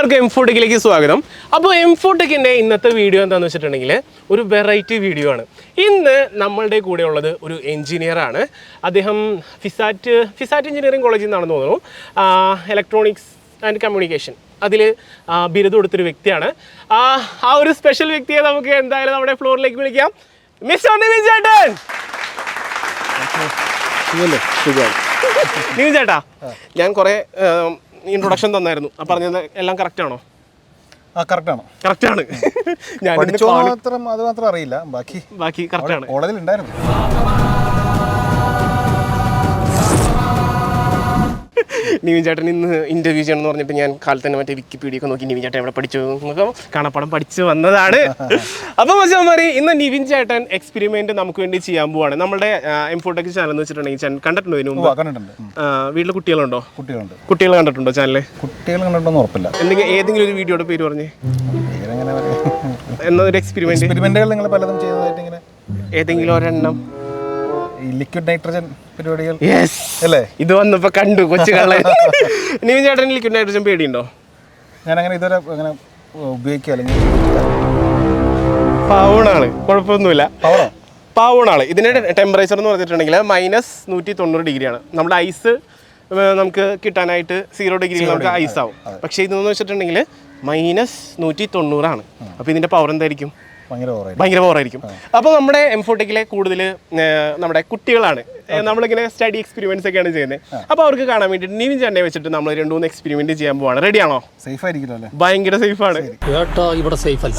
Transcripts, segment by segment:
എല്ലാവർക്കും എം ഫോട്ടിക്കിലേക്ക് സ്വാഗതം. അപ്പോൾ എം ഫോട്ടിക്കിന്റെ ഇന്നത്തെ വീഡിയോ എന്താണെന്ന് വെച്ചിട്ടുണ്ടെങ്കിൽ ഒരു വെറൈറ്റി വീഡിയോ ആണ്. ഇന്ന് നമ്മളുടെ കൂടെ ഉള്ളത് ഒരു എൻജിനീയറാണ് ആണ്. അദ്ദേഹം ഫിസാറ്റ് ഫിസാറ്റ് എഞ്ചിനീയറിംഗ് കോളേജിൽ നിന്നാണെന്ന് തോന്നുന്നു. ഇലക്ട്രോണിക്സ് ആൻഡ് കമ്മ്യൂണിക്കേഷൻ അതിൽ ബിരുദം എടുത്തൊരു വ്യക്തിയാണ്. ആ ഒരു സ്പെഷ്യൽ വ്യക്തിയെ നമുക്ക് എന്തായാലും നമ്മുടെ ഫ്ലോറിലേക്ക് വിളിക്കാം. മിസ് നിവിൻ ചേട്ടൻ നിവിൻ ചേട്ടാ ഞാൻ കുറേ ഇൻട്രൊഡക്ഷൻ തന്നായിരുന്നു. ആ പറഞ്ഞത് എല്ലാം കറക്റ്റ് ആണോ? ആ കറക്റ്റാണ് കറക്റ്റ് ആണ്. ഞാൻ പഠിച്ചോ. മാത്രം അത് മാത്രം അറിയില്ല. ബാക്കി ബാക്കി കറക്റ്റ് ആണ്. കോളേജിൽ ഉണ്ടായിരുന്നു. നിവിൻ ചേട്ടൻ ഇന്ന് ഇന്റർവ്യൂ ചെയ്യണം എന്ന് പറഞ്ഞിട്ട് ഞാൻ കാലത്ത് തന്നെ മറ്റേ വിക്കിപീഡിയ ഒക്കെ നോക്കി നിവിൻ ചേട്ടൻ എവിടെ പഠിച്ചു? എന്നൊക്കെ കാണപ്പാടം പഠിച്ചു വന്നതാണ്. അപ്പോൾ മച്ചാമാരി ഇന്ന് നിവിൻ ചേട്ടൻ എക്സ്പെരിമെന്റ് നമുക്ക് വേണ്ടി ചെയ്യാൻ പോവാണ്. നമ്മുടെ എംഫോട്ടൊക്കെ ചാനൽ എന്ന് വെച്ചിട്ടുണ്ടെങ്കിൽ കണ്ടിട്ടുണ്ടോ ഇതിനു മുമ്പ്. വീട്ടിൽ കുട്ടികളുണ്ടോ? കുട്ടികളുണ്ട്. കുട്ടികൾ കണ്ടിട്ടുണ്ടോ ചാനൽ കുട്ടികൾ കണ്ടിട്ടുണ്ടോ ഉറപ്പില്ല. എന്തെങ്കിലും ഏതെങ്കിലും ഒരു വീഡിയോയുടെ പേര് പറഞ്ഞേ. എന്നൊരു എക്സ്പെരിമെന്റ് എക്സ്പെരിമെന്റുകൾ നിങ്ങൾ പലതും ചെയ്തതായിട്ട് ഇങ്ങനെ ഏതെങ്കിലും ഒരെണ്ണം. ലിക്വിഡ് നൈട്രജൻ പരിപാടികൾ. അല്ലേ? ഇത് വന്നപ്പോ കണ്ടു കൊച്ചു കള്ളൻ. ചേട്ടൻ ലിക്വിഡ് നൈട്രജൻ പേടിയുണ്ടോ? ഞാൻ അങ്ങനെ ഇതുവരെ അങ്ങനെ ഉപയോഗിക്കുക അല്ലെങ്കിൽ പാവണാണ്. കുഴപ്പമൊന്നുമില്ല. പവറോ പാവണാണ്. ഇതിന്റെ ടെമ്പറേച്ചർ എന്ന് പറഞ്ഞിട്ടുണ്ടെങ്കിൽ മൈനസ് നൂറ്റി തൊണ്ണൂറ് ഡിഗ്രിയാണ്. നമ്മുടെ ഐസ് നമുക്ക് കിട്ടാനായിട്ട് സീറോ ഡിഗ്രിയിൽ നമുക്ക് ഐസ് ആവും. പക്ഷേ ഇതെന്ന് വെച്ചിട്ടുണ്ടെങ്കിൽ മൈനസ് നൂറ്റി തൊണ്ണൂറാണ് അപ്പോൾ ഇതിന്റെ പവർ എന്തായിരിക്കും? ഭയങ്കര പവറായിരിക്കും അപ്പോൾ നമ്മുടെ എംഫോട്ടിക്കിലെ കൂടുതൽ നമ്മുടെ കുട്ടികളാണ് നമ്മളിങ്ങനെ സ്റ്റഡി എക്സ്പെരിമെന്റ്സ് ഒക്കെയാണ് ചെയ്യുന്നത്. അപ്പോൾ അവർക്ക് കാണാൻ വേണ്ടിയിട്ട് നിവിൻ ചേട്ടനെ വെച്ചിട്ട് നമ്മൾ രണ്ട് മൂന്ന് എക്സ്പെരിമെന്റ് ചെയ്യാൻ പോവാണ്. റെഡിയാണോ സേഫ് ആയിരിക്കുമല്ലോ അല്ലേ? ഭയങ്കര സേഫാണ് കേട്ടോ ഇവിടെ സേഫ് അല്ല.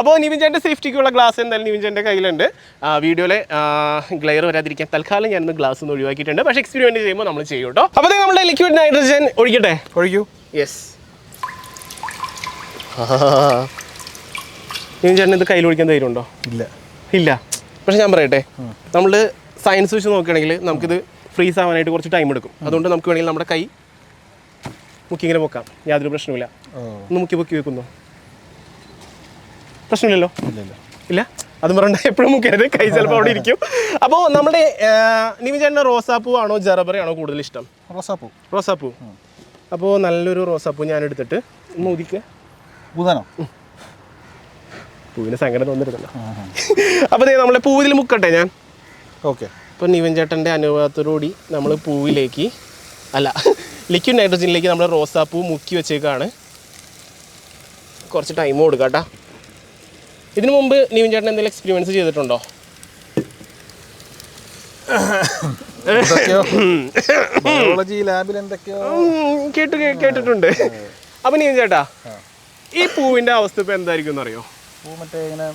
അപ്പോൾ നിവിൻ ചേട്ടന്റെ സേഫ്റ്റിക്കുള്ള ഗ്ലാസ് എന്തായാലും നിവിൻ ചേട്ടന്റെ കയ്യിലുണ്ട്. വീഡിയോയിലെ ഗ്ലെയർ വരാതിരിക്കാൻ തൽക്കാലം ഞാനൊന്ന് ഗ്ലാസ് ഒന്ന് ഒഴിവാക്കിയിട്ടുണ്ട്. പക്ഷേ എക്സ്പെരിമെന്റ് ചെയ്യുമ്പോൾ നമ്മൾ ചെയ്യും കേട്ടോ. അപ്പോൾ നമ്മുടെ ലിക്വിഡ് നൈട്രജൻ ഒഴിക്കട്ടെ? ഒഴിക്കൂ. യെസ് നിവിൻ ചേട്ടൻ ഇത് കയ്യിൽ ഒഴിക്കാൻ ധൈര്യമുണ്ടോ? ഇല്ല. ഇല്ല. പക്ഷെ ഞാൻ പറയട്ടെ. നമ്മൾ സയൻസ് വെച്ച് നോക്കുകയാണെങ്കിൽ നമുക്കിത് ഫ്രീസ് ആവാനായിട്ട് കുറച്ച് ടൈം എടുക്കും. അതുകൊണ്ട് നമുക്ക് വേണമെങ്കിൽ നമ്മുടെ കൈ മുക്കി ഇങ്ങനെ പൊക്കാം യാതൊരു പ്രശ്നമില്ല ഒന്ന് മുക്കി പൊക്കി വെക്കുന്നു. പ്രശ്നമില്ലല്ലോ? ഇല്ല? അത് പറഞ്ഞ എപ്പോഴും മുക്കരുത് കൈ ചിലപ്പോൾ അവിടെ ഇരിക്കും. അപ്പോൾ നമ്മുടെ നിമിചേട്ടന്റെ റോസാപ്പൂ ആണോ ജറബറി ആണോ കൂടുതൽ ഇഷ്ടം? റോസാപ്പൂ. റോസാപ്പൂ. അപ്പോൾ നല്ലൊരു റോസാപ്പൂ ഞാൻ എടുത്തിട്ട് ഒന്ന് ഉദിക്കുക പൂവിനെ പൂവിന് സങ്കടം തോന്നരുതല്ലോ. അപ്പോൾ നമ്മളെ പൂവിൽ മുക്കട്ടെ ഞാൻ? ഓക്കെ. ഇപ്പോൾ നിവൻ ചേട്ടന്റെ അനുഭവത്തോടുകൂടി നമ്മൾ പൂവിലേക്ക് അല്ല ലിക്വിഡ് നൈട്രജനിലേക്ക് നമ്മൾ റോസാപ്പൂ മുക്കി വെച്ചേക്കാണ്. കുറച്ച് ടൈം കൊടുക്കാം കേട്ടോ. ഇതിനു മുമ്പ് നിവിൻ ചേട്ടൻ എന്തെങ്കിലും എക്സ്പീരിയൻസ് ചെയ്തിട്ടുണ്ടോ? ബയോളജി ലാബിൽ എന്തൊക്കെയോ? കേട്ടു കേട്ടിട്ടുണ്ട്. അപ്പൊ നീ ചേട്ടാ ഈ പൂവിന്റെ അവസ്ഥ ഇപ്പൊ എന്തായിരിക്കും എന്നറിയോ? പൂ മറ്റേ ഇങ്ങനെ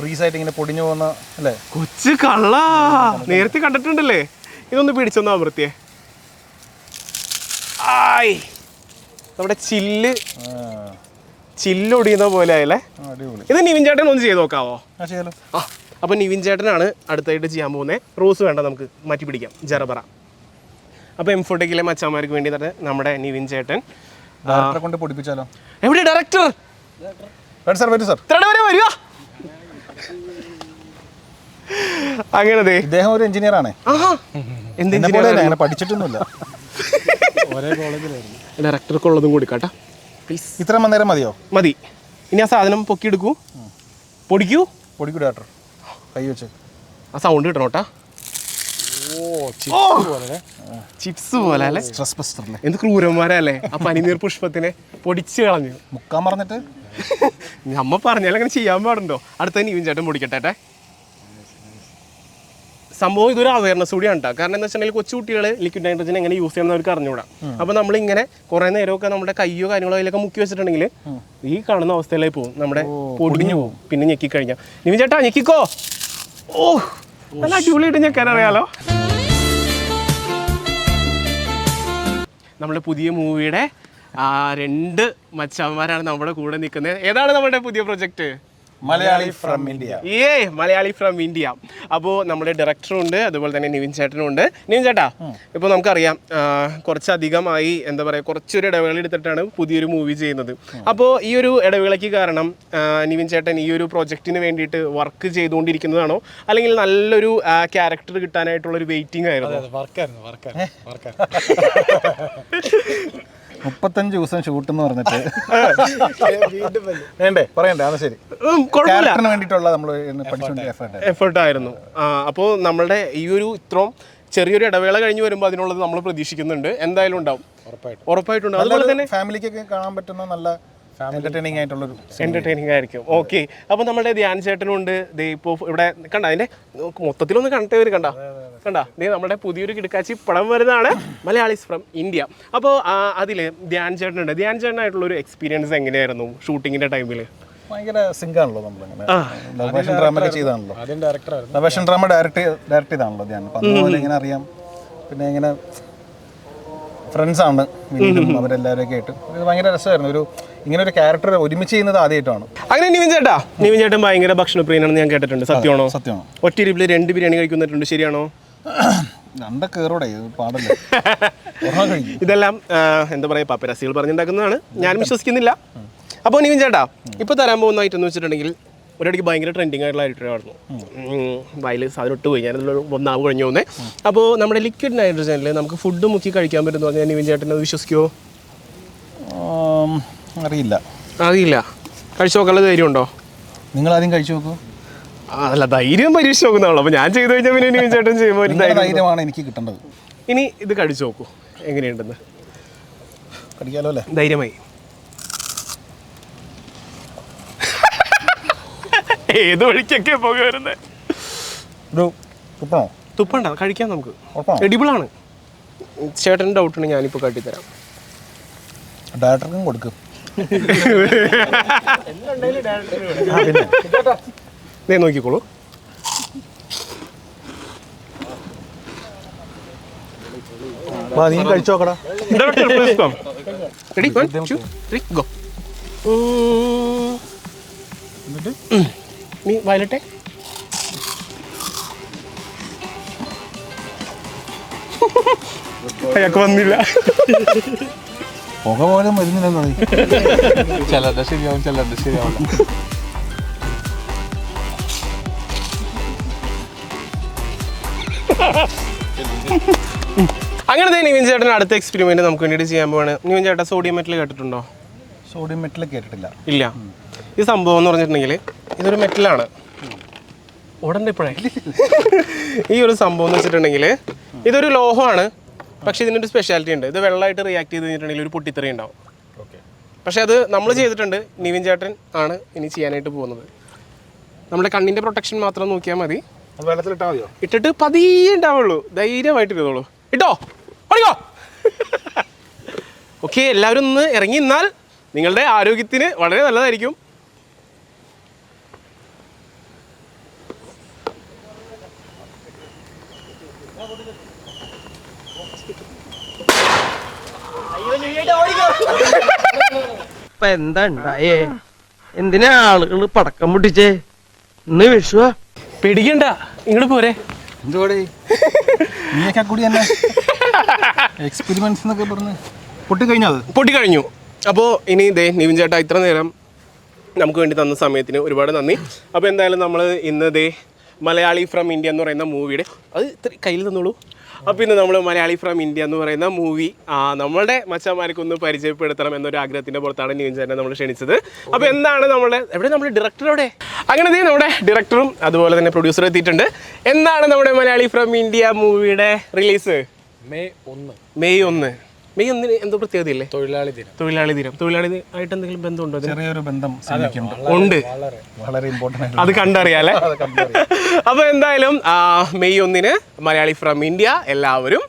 ഫ്രീസ് ആയിട്ട് ഇങ്ങനെ പൊടിഞ്ഞു പോകുന്ന അല്ലേ? കൊച്ചു കള്ള. നേരത്തെ കണ്ടിട്ടുണ്ടല്ലേ? ഇതൊന്ന് പിടിച്ചൊന്ന് അമൃത്തിയെ ആയ്. നമ്മുടെ ചില്ല് ചില്ലൊടിയുന്ന പോലെ ആയല്ലേ? ഇത് നിവിൻ ചേട്ടൻ ഒന്ന് ചെയ്ത് നോക്കാവോ? ആ അപ്പോൾ നിവിൻ ചേട്ടനാണ് അടുത്തായിട്ട് ചെയ്യാൻ പോകുന്നത് റോസ് വേണ്ട നമുക്ക് മാറ്റി പിടിക്കാം. ജറബറ. അപ്പോൾ എംഫോട്ടേക്കിലെ മച്ചാമാർക്ക് വേണ്ടി തന്നെ നമ്മുടെ നിവിൻ ചേട്ടൻ കൊണ്ട് പൊടിപ്പിച്ചാലോ? എവിടെ ഡയറക്ടർ സാർ വരൂ സാർ വരിക അങ്ങനെ ദേ. ഇദ്ദേഹം ഒരു എഞ്ചിനീയർ ആണ്. അങ്ങനെ പഠിച്ചിട്ടൊന്നുമില്ല. ഡയറക്ടർക്കുള്ളതും കൊടുക്കാട്ടാ പ്ലീസ് ഇത്ര നേരം മതിയോ? മതി. ഇനി ആ സാധനം പൊക്കിയെടുക്കൂ. പൊടിക്കൂ. പൊടിക്കൂ ഡോക്ടർ. കൈ വെച്ച്. ആ സൗണ്ട് കിട്ടണോട്ടാ ചിപ്സ് പോലെ അല്ലേ? സ്ട്രെസ് ബസ്റ്റർ എന്ത് ക്രൂരന്മാരല്ലേ? ആ പനിനീർ പുഷ്പത്തിനെ പൊടിച്ച് കളഞ്ഞു. മുക്കാൻ പറഞ്ഞിട്ട് നമ്മ പറഞ്ഞാൽ അങ്ങനെ ചെയ്യാൻ പാടുണ്ടോ? അടുത്ത നീവിൻ ചേട്ടൻ പൊടിക്കട്ടെ സംഭവം ഇതൊരു അവയർനെസ് കൂടിയാണ് കേട്ടോ കാരണം എന്താ വെച്ചിട്ടുണ്ടെങ്കിൽ കൊച്ചുകുട്ടികൾ ലിക്വിഡ് നൈട്രജൻ എങ്ങനെ യൂസ് ചെയ്യാൻ അവർക്ക് അറിഞ്ഞുകൂടാ. അപ്പോൾ നമ്മളിങ്ങനെ കുറേ നേരമൊക്കെ നമ്മുടെ കയ്യോ കാര്യങ്ങളോ അതിലൊക്കെ മുക്കി വെച്ചിട്ടുണ്ടെങ്കിൽ ഈ കാണുന്ന അവസ്ഥയിലായി പോകും നമ്മുടെ പൊടിഞ്ഞു പോകും പിന്നെ ഞെക്കി കഴിഞ്ഞ. നിവിൻ ചേട്ടാ ഞെക്കിക്കോ? ഓ നല്ല അടിപൊളിയായിട്ട് ഞെക്കാൻ അറിയാലോ. നമ്മുടെ പുതിയ മൂവിയുടെ ആ രണ്ട് മച്ചാന്മാരാണ് നമ്മുടെ കൂടെ നിൽക്കുന്നത്. ഏതാണ് നമ്മുടെ പുതിയ പ്രൊജക്ട് മലയാളി ഫ്രം ഇന്ത്യ ഏ മലയാളി ഫ്രം ഇന്ത്യ അപ്പോൾ നമ്മുടെ ഡയറക്ടറും ഉണ്ട് അതുപോലെ തന്നെ നിവിൻ ചേട്ടനും ഉണ്ട്. നിവിൻ ചേട്ടാ ഇപ്പോൾ നമുക്കറിയാം കുറച്ചധികമായി എന്താ പറയുക കുറച്ചൊരു ഇടവേള എടുത്തിട്ടാണ് പുതിയൊരു മൂവി ചെയ്യുന്നത്. അപ്പോൾ ഈ ഒരു ഇടവേളയ്ക്ക് കാരണം നിവിൻ ചേട്ടൻ ഈ ഒരു പ്രൊജക്റ്റിന് വേണ്ടിയിട്ട് വർക്ക് ചെയ്തുകൊണ്ടിരിക്കുന്നതാണോ? അല്ലെങ്കിൽ നല്ലൊരു ക്യാരക്ടർ കിട്ടാനായിട്ടുള്ള ഒരു വെയിറ്റിംഗ് ആയിരുന്നു? വർക്കായിരുന്നു വർക്കായിരുന്നു വർക്കായിരുന്നു മുപ്പത്തഞ്ച് ദിവസം ഷൂട്ട് എന്ന് പറഞ്ഞിട്ട്. വേണ്ടേ പറയണ്ടേ അത് ശരി. ക്യാരക്ടറിന് വേണ്ടിയിട്ടുള്ള നമ്മൾ പഠിച്ചുകൊണ്ട് എഫേർട്ട് എഫേർട്ട് ആയിരുന്നു. അപ്പോൾ നമ്മളുടെ ഈ ഒരു ഇത്രയും ചെറിയൊരു ഇടവേള കഴിഞ്ഞ് വരുമ്പോൾ അതിനുള്ളത് നമ്മൾ പ്രതീക്ഷിക്കുന്നുണ്ട്. എന്തായാലും ഉണ്ടാവും. ഉറപ്പായിട്ടുണ്ട് അതുപോലെ തന്നെ ഫാമിലിക്കൊക്കെ കാണാൻ പറ്റുന്ന നല്ല എന്റർടൈനിങ് ആയിട്ടുള്ളൊരു എന്റർടൈനിങ് ആയിരിക്കും. ഓക്കെ അപ്പോൾ നമ്മുടെ ധ്യാൻ ചേട്ടനുണ്ട്. ദേ ഇപ്പോൾ ഇവിടെ കണ്ട? അതിന്റെ മൊത്തത്തിലൊന്ന് കണ്ടേ വരും കണ്ട? കണ്ട? നീ നമ്മുടെ പുതിയൊരു കിടക്കാച്ചി പടം വരുന്നതാണ് മലയാളീസ് ഫ്രം ഇന്ത്യ. അപ്പോൾ അതിൽ ധ്യാൻ ചേട്ടനുണ്ട്. ധ്യാൻ ചേട്ടനായിട്ടുള്ള ഒരു എക്സ്പീരിയൻസ് എങ്ങനെയായിരുന്നു ഷൂട്ടിങ്ങിന്റെ ടൈമിൽ ഭയങ്കര സിങ്കാണല്ലോ നമ്മളിങ്ങനെ. ലവേഷൻ ഡ്രാമ ഒക്കെ ചെയ്താണല്ലോ. ലവേഷൻ ഡ്രാമ ഡയറക്റ്റ് ഡയറക്റ്റ് ചെയ്താണല്ലോ ധ്യാൻ. അപ്പം അതുപോലെ ഇങ്ങനെ അറിയാം. പിന്നെ ഇങ്ങനെ ഫ്രണ്ട്സ് ആണ് വീണ്ടും അവരെല്ലാവരും ഒക്കെ ആയിട്ട്. ഭയങ്കര രസമായിരുന്നു. ഒരു ഇങ്ങനെ ഒരു ക്യാരക്ടർ ഒരുമിച്ച് ചെയ്യുന്നത് ആദ്യമായിട്ടാണ്. അങ്ങനെ നിവിൻ ചേട്ടാ. നിവിൻ ചേട്ടൻ ഭയങ്കര ഭക്ഷണപ്രിയനാണെന്ന് ഞാൻ കേട്ടിട്ടുണ്ട്. സത്യമാണോ? സത്യമാണോ. സത്യമാണ് ഒറ്റയിരിപ്പിൽ രണ്ട് ബിരിയാണി കഴിക്കുന്നിട്ടുണ്ട് ശരിയാണോ? രണ്ട കയറോടെ ഇത് പാടല്ലേ? ഇതെല്ലാം എന്താ പറയുക പപ്പരസികൾ പറഞ്ഞുണ്ടാക്കുന്നതാണ്. ഞാൻ വിശ്വസിക്കുന്നില്ല. അപ്പോൾ നിവിൻ ചേട്ടാ ഇപ്പോൾ തരാൻ പോകുന്ന ഐറ്റം എന്ന് വെച്ചിട്ടുണ്ടെങ്കിൽ ഒരിടയ്ക്ക് ഭയങ്കര ട്രെൻഡിങ് ആയിട്ടുള്ള ഐറ്റമായിരുന്നു വയൽ സാധനം ഇട്ട് പോയി. ഞാനതിലൊരു ഒന്നാവ് കഴിഞ്ഞു പോകുന്നത് അപ്പോൾ നമ്മുടെ ലിക്വിഡ് നൈട്രജനിൽ നമുക്ക് ഫുഡ് മുക്കി കഴിക്കാൻ പറ്റുമെന്ന് പറഞ്ഞാൽ നിവിൻ ചേട്ടൻ അത് വിശ്വസിക്കുമോ അറിയില്ല. അറിയില്ല. കഴിച്ചു നോക്കാനുള്ള ധൈര്യം ഉണ്ടോ നിങ്ങൾ ആദ്യം കഴിച്ചു നോക്കൂ. അല്ല ധൈര്യം പരീക്ഷ നോക്കുന്നതാണോ അപ്പോൾ ഞാൻ ചെയ്തു കഴിഞ്ഞാൽ പിന്നെ ചേട്ടൻ ചെയ്യുമ്പോൾ ഒരു നിങ്ങളുടെ ധൈര്യം ധൈര്യമാണ് എനിക്ക് കിട്ടേണ്ടത്. ഇനി ഇത് കഴിച്ചു നോക്കൂ. എങ്ങനെയുണ്ടെന്ന്. കടിക്കാലോ അല്ലേ? ധൈര്യമായി. ഏത് വഴിക്കൊക്കെ പോക വരുന്നത് ഒരു തുപ്പണ്ട കഴിക്കാം നമുക്ക്. ഉറപ്പാണോ? എഡിബിളാണ്. ചേട്ടൻ ഡൗട്ട് ഉണ്ട് ഞാനിപ്പോൾ കാട്ടിത്തരാം. ഡയറക്ടർക്കും കൊടുക്കും. ദേ നോക്കിക്കോളൂ. നീ കഴിച്ചു നോക്കടാ. Ready one two three go നീ വയലട്ടെ? അയാൾക്ക് വന്നില്ല. പുക പോലും വരുന്നില്ലെന്നോ നീ ചിലരുടെ ശരിയാവും ചിലരുടെ ശരിയാവില്ല. അങ്ങനെ നിവിൻ ചേട്ടൻ അടുത്ത എക്സ്പെരിമെന്റ് നമുക്ക് വേണ്ടിയിട്ട് ചെയ്യാൻ പോവാണ്. നിവിൻ ചേട്ടൻ സോഡിയം മെറ്റൽ കേട്ടിട്ടുണ്ടോ? സോഡിയം മെറ്റൽ കേട്ടിട്ടില്ല. ഇല്ല. ഈ സംഭവം എന്ന് പറഞ്ഞിട്ടുണ്ടെങ്കിൽ ഇതൊരു മെറ്റലാണ് ഉടനെ ഇപ്പോഴേ. ഈ ഒരു സംഭവം എന്ന് വെച്ചിട്ടുണ്ടെങ്കിൽ ഇതൊരു ലോഹമാണ്. പക്ഷേ ഇതിനൊരു സ്പെഷ്യാലിറ്റി ഉണ്ട്. ഇത് വെള്ളമായിട്ട് റിയാക്ട് ചെയ്ത് കഴിഞ്ഞിട്ടുണ്ടെങ്കിൽ ഒരു പൊട്ടിത്തെറി ഉണ്ടാവും. പക്ഷേ അത് നമ്മൾ ചെയ്തിട്ടുണ്ട്. നിവിൻ ചേട്ടൻ ആണ് ഇനി ചെയ്യാനായിട്ട് പോകുന്നത്. നമ്മുടെ കണ്ണിന്റെ പ്രൊട്ടക്ഷൻ മാത്രം നോക്കിയാൽ മതി. വെള്ളത്തിലിട്ടാൽ മതിയോ? ഇട്ടിട്ട് പതിയെ ഉണ്ടാവുള്ളൂ. ധൈര്യമായിട്ട് ഇരുന്നോളൂ. ഇട്ടോ? ഓടിക്കോ ഓക്കെ എല്ലാവരും ഒന്ന് ഇറങ്ങി നിന്നാൽ നിങ്ങളുടെ ആരോഗ്യത്തിന് വളരെ നല്ലതായിരിക്കും. ഇപ്പൊ എന്താ ഉണ്ടായേ? എന്തിനാ ആളുകൾ പടക്കം പൊട്ടിച്ചേ? ഇന്ന് വിഷുവാ. പേടിക്കണ്ട ഇങ്ങോട്ട് പോരെ. എന്തോടെ നീയൊക്കെ കൂടി തന്നെ എക്സ്പെരിമെന്റ്സ് എന്നൊക്കെ പറഞ്ഞ് പൊട്ടി പൊട്ടിക്കഴിഞ്ഞു. അപ്പോ ഇനി ഇതേ നിവിൻ ചേട്ടാ ഇത്ര നേരം നമുക്ക് വേണ്ടി തന്ന സമയത്തിന് ഒരുപാട് നന്ദി. അപ്പോൾ എന്തായാലും നമ്മൾ ഇന്ന് ദേ മലയാളി ഫ്രം ഇന്ത്യ എന്ന് പറയുന്ന മൂവിയുടെ അത് ഇത്ര കയ്യിൽ തന്നോളൂ. അപ്പോൾ ഇന്ന് നമ്മൾ മലയാളി ഫ്രം ഇന്ത്യ എന്ന് പറയുന്ന മൂവി നമ്മളുടെ മച്ചന്മാർക്ക് ഒന്ന് പരിചയപ്പെടുത്തണം എന്നൊരു ആഗ്രഹത്തിന്റെ പുറത്താണ് ചേട്ടനെ നമ്മൾ ക്ഷണിച്ചത്. അപ്പോൾ എന്താണ് നമ്മുടെ എവിടെ നമ്മുടെ ഡയറക്ടർ എവിടെ? അങ്ങനെ നമ്മുടെ ഡയറക്ടറും അതുപോലെ തന്നെ പ്രൊഡ്യൂസറും എത്തിയിട്ടുണ്ട്. എന്താണ് നമ്മുടെ മലയാളി ഫ്രം ഇന്ത്യ മൂവിയുടെ റിലീസ് മെയ് ഒന്ന്. മെയ് ഒന്ന്. മെയ് ഒന്നിന് എന്തോ പ്രത്യേകതയില്ലേ തൊഴിലാളി ദിനം. തൊഴിലാളി ദിനം. തൊഴിലാളി ദി- ആയിട്ട് എന്തെങ്കിലും ബന്ധമുണ്ടോ? ചെറിയൊരു ബന്ധം സിനിമയ്ക്കുണ്ട് ഉണ്ട്. വളരെ. ഇമ്പോർട്ടന്റ് അത് കണ്ടറിയാലേ അപ്പൊ എന്തായാലും ആ, മെയ് ഒന്നിന് മലയാളി ഫ്രം ഇന്ത്യ എല്ലാവരും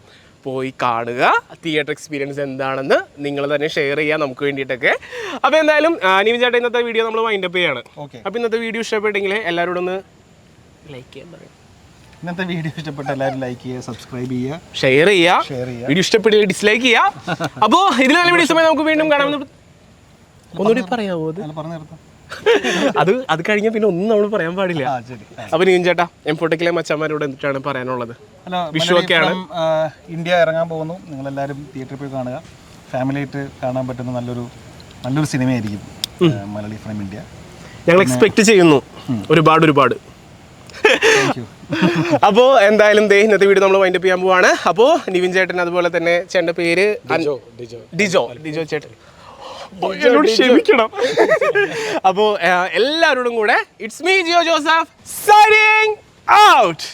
പോയി കാണുക. തിയേറ്റർ എക്സ്പീരിയൻസ് എന്താണെന്ന് നിങ്ങൾ തന്നെ ഷെയർ ചെയ്യുക നമുക്ക് വേണ്ടിയിട്ടൊക്കെ. അപ്പോൾ എന്തായാലും ആ, നിവിൻ ചേട്ടാ ഇന്നത്തെ വീഡിയോ നമ്മൾ വൈൻഡപ്പ് ചെയ്യാണ്. അപ്പൊ അപ്പോൾ ഇന്നത്തെ വീഡിയോ ഇഷ്ടപ്പെട്ടെങ്കിൽ എല്ലാവരോടും ഒന്ന് ലൈക്ക് ചെയ്യാൻ പറയും. ഇന്നത്തെ വീഡിയോ ഇഷ്ടപ്പെട്ട എല്ലാവരും ലൈക്ക് ചെയ്യുക സബ്സ്ക്രൈബ് ചെയ്യുക. ഷെയർ ചെയ്യുക. ഷെയർ ചെയ്യുക. വീഡിയോ ഇഷ്ടപ്പെട്ടില്ല ഡിസ്ലൈക്ക് ചെയ്യുക. അപ്പോൾ ഇതിൽ നല്ല വീഡിയോ സമയം നമുക്ക് വീണ്ടും കാണാമെന്ന് ഒന്നുകൂടി പറയാമോ അത്? ഞാൻ പറഞ്ഞു നിർത്താം. അത് അത് കഴിഞ്ഞ പിന്നെ ഒന്നും നമ്മൾ പറയാൻ പാടില്ല. അപ്പൊ നീൻ ചേട്ടാ എംഫോട്ടെക്കിലെ മച്ചന്മാരോട് എന്തിട്ടാണ് പറയാനുള്ളത്? വിഷുവൊക്കെയാണ്. ഇന്ത്യ ഇറങ്ങാൻ പോകുന്നു. നിങ്ങൾ എല്ലാവരും തിയേറ്ററിൽ പോയി കാണുക. ഫാമിലിയായിട്ട് കാണാൻ പറ്റുന്ന നല്ലൊരു നല്ലൊരു സിനിമയായിരിക്കും മലയാളി ഫ്രം ഇന്ത്യ. ഞങ്ങൾ എക്സ്പെക്ട് ചെയ്യുന്നു ഒരുപാട് ഒരുപാട്. അപ്പോൾ എന്തായാലും ദേ ഇന്നത്തെ വീഡിയോ നമ്മൾ വൈൻഡപ്പ് ചെയ്യാൻ പോവാണ്. അപ്പോ നിവിൻ ചേട്ടൻ അതുപോലെ തന്നെ ചേട്ടന്റെ പേര് ഡിജോ ഡിജോ. ചേട്ടൻ. എന്നോട് ക്ഷമിക്കണം. അപ്പോൾ എല്ലാവരോടും കൂടെ it's me Jio Joseph signing out